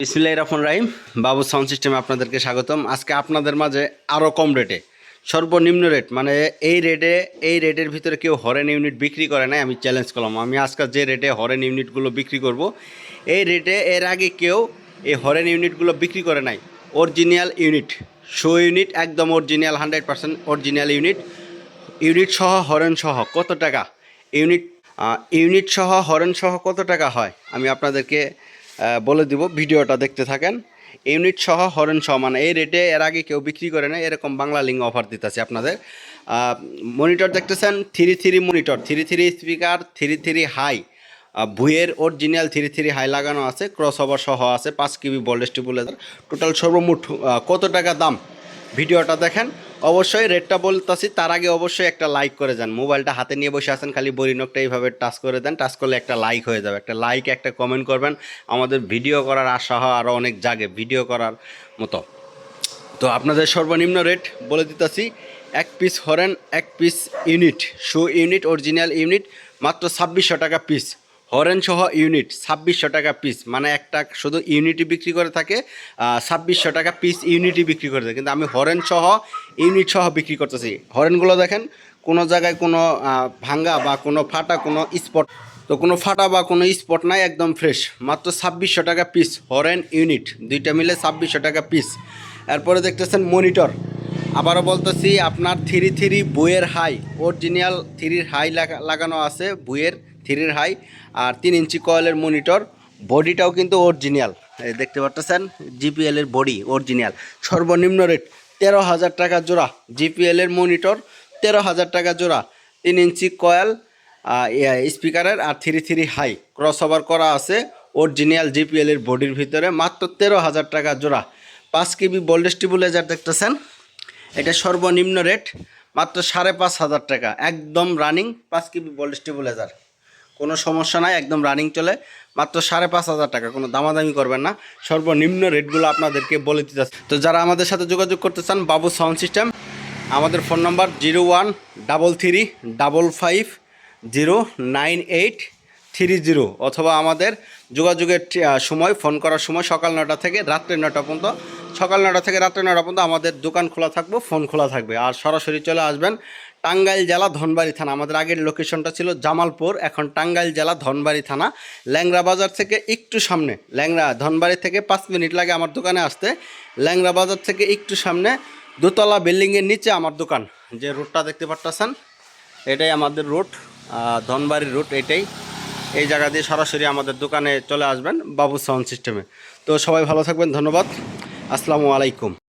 বিসমিল্লাহ রহমান রাহিম। বাবু সাউন্ড সিস্টেমে আপনাদেরকে স্বাগতম। আজকে আপনাদের মাঝে আরও কম রেটে, সর্বনিম্ন রেট মানে এই রেটে, এই রেটের ভিতরে কেউ হরেন ইউনিট বিক্রি করে নাই, আমি চ্যালেঞ্জ করলাম। আমি আজকে যে রেটে হরেন ইউনিটগুলো বিক্রি করব, এই রেটে এর আগে কেউ এই হরেন ইউনিটগুলো বিক্রি করে নাই। অরিজিনাল ইউনিট, শো ইউনিট, একদম original, hundred percent original unit. Unit সহ, হরেন সহ, কত টাকা? ইউনিট ইউনিট সহ, হরেন সহ কত টাকা হয়? আমি আপনাদেরকে বলে দিব ভিডিওটা দেখতে থাকেন। ইউনিট সহ হরেন সহ মানে এই রেটে এর আগে কেউ বিক্রি করে না এরকম বাংলা লিঙ্ক অফার দিতেছে আপনাদের। মনিটর দেখতেছেন three three monitor three three speaker three three high woofer original three three high লাগানো আছে ক্রস ওভার সহ আছে পাঁচ কিবি বল্ডেস টিপুলেজার টোটাল সর্বমোট আহ, কত টাকা দাম? ভিডিওটা দেখেন। অবশ্যই রেটটা বলতেছি, তার আগে অবশ্যই একটা লাইক করে যান মোবাইলটা হাতে নিয়ে বসে আছেন, খালি বরিনকটা এইভাবে টাচ করে দেন। টাচ করলে একটা লাইক হয়ে যাবে। একটা লাইক একটা কমেন্ট করবেন। আমাদের ভিডিও করার আশা হয় আরও অনেক জাগে ভিডিও করার মতো। তো আপনাদের সর্বনিম্ন রেট বলে দিতেছি, এক পিস হরেন, এক পিস ইউনিট শু ইউনিট অরিজিনাল ইউনিট মাত্র ছাব্বিশশো টাকা পিস হরেন সহ ইউনিট ছাব্বিশশো টাকা পিস মানে একটা শুধু ইউনিটই বিক্রি করে থাকে ছাব্বিশশো টাকা পিস ইউনিটই বিক্রি করে থাকে। কিন্তু আমি হরেন সহ ইউনিট সহ বিক্রি করতেছি। হরেনগুলো দেখেন, কোনো জায়গায় কোনো ভাঙ্গা বা কোনো ফাটা, কোনো স্পট তো কোনো ফাটা বা কোনো স্পট নাই, একদম ফ্রেশ মাত্র ছাব্বিশশো টাকা পিস হরেন ইউনিট দুইটা মিলে ছাব্বিশশো টাকা পিস এরপরে দেখতেছেন মনিটর আবারও বলতেছি, আপনার থ্রি থ্রি বইয়ের হাই অরিজিনাল থ্রির হাই লাগানো আছে, বইয়ের থ্রির হাই আর তিন ইঞ্চি কয়েলের মনিটর। বডিটাও কিন্তু অরিজিনাল দেখতে পাচ্ছেন জিপিএল এর বডি অরিজিনাল সর্বনিম্ন রেট তেরো হাজার টাকা জোড়া জিপিএল এর মনিটর, তেরো হাজার টাকা জোড়া তিন ইঞ্চি কয়েল স্পিকারের আর three three high. Cross over করা আছে অরিজিনাল জিপিএল এর বডির ভিতরে, মাত্র তেরো হাজার টাকা জোড়া। পাঁচ কেবি বোল্ডেস টিবুলেজার দেখতেছেন, এটা সর্বনিম্ন রেট মাত্র সাড়ে পাঁচ হাজার টাকা। একদম রানিং পাঁচ কেবি বোল্ডেস টিবুলেজার কোনো সমস্যা নাই, একদম রানিং চলে। মাত্র সাড়ে পাঁচ হাজার টাকা, কোনো দামাদামি করবেন না। সর্বনিম্ন রেটগুলো আপনাদেরকে বলে দিতে তো যারা আমাদের সাথে যোগাযোগ করতে চান, বাবু সাউন্ড সিস্টেম আমাদের phone number zero one double three double five zero nine eight three zero অথবা আমাদের যোগাযোগের সময় ফোন করার সময় সকাল নটা থেকে রাত্রে নটা পর্যন্ত সকাল নটা থেকে রাত্রে নটা পর্যন্ত আমাদের দোকান খোলা থাকবে, ফোন খোলা থাকবে। আর সরাসরি চলে আসবেন টাঙ্গাইল জেলা ধনবাড়ি থানা। আমাদের আগের লোকেশনটা ছিল জামালপুর, এখন টাঙ্গাইল জেলা ধনবাড়ি থানা। ল্যাংরা বাজার থেকে একটু সামনে ল্যাংরা ধনবাড়ি থেকে পাঁচ মিনিট লাগে আমার দোকানে আসতে। ল্যাংরা বাজার থেকে একটু সামনে, দোতলা বিল্ডিংয়ের নিচে আমার দোকান। যে রোডটা দেখতে পারতেছেন, এটাই আমাদের রুট ধনবাড়ির রুট এটাই। এই জায়গা দিয়ে সরাসরি আমাদের দোকানে চলে আসবেন বাবু সাউন্ড সিস্টেমে তো সবাই ভালো থাকবেন, ধন্যবাদ। আসসালামু আলাইকুম।